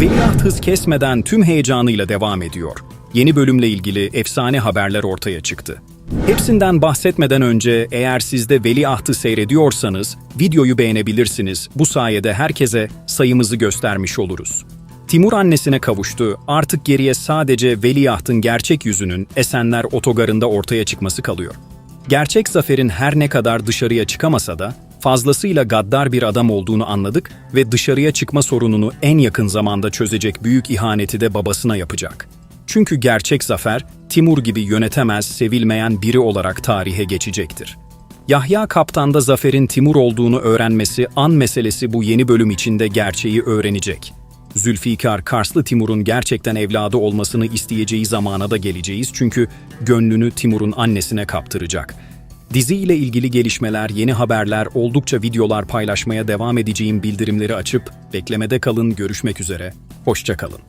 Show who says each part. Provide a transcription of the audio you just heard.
Speaker 1: Veliaht hız kesmeden tüm heyecanıyla devam ediyor. Yeni bölümle ilgili efsane haberler ortaya çıktı. Hepsinden bahsetmeden önce eğer siz de Veliaht'ı seyrediyorsanız videoyu beğenebilirsiniz. Bu sayede herkese sayımızı göstermiş oluruz. Timur annesine kavuştu. Artık geriye sadece Veliaht'ın gerçek yüzünün Esenler Otogarı'nda ortaya çıkması kalıyor. Gerçek Zafer'in her ne kadar dışarıya çıkamasa da fazlasıyla gaddar bir adam olduğunu anladık ve dışarıya çıkma sorununu en yakın zamanda çözecek büyük ihaneti de babasına yapacak. Çünkü gerçek Zafer, Timur gibi yönetemez, sevilmeyen biri olarak tarihe geçecektir. Yahya Kaptan'da Zafer'in Timur olduğunu öğrenmesi an meselesi bu yeni bölüm içinde gerçeği öğrenecek. Zülfikar Karslı Timur'un gerçekten evladı olmasını isteyeceği zamana da geleceğiz çünkü gönlünü Timur'un annesine kaptıracak. Dizi ile ilgili gelişmeler, yeni haberler, oldukça videolar paylaşmaya devam edeceğim bildirimleri açıp beklemede kalın görüşmek üzere. Hoşça kalın.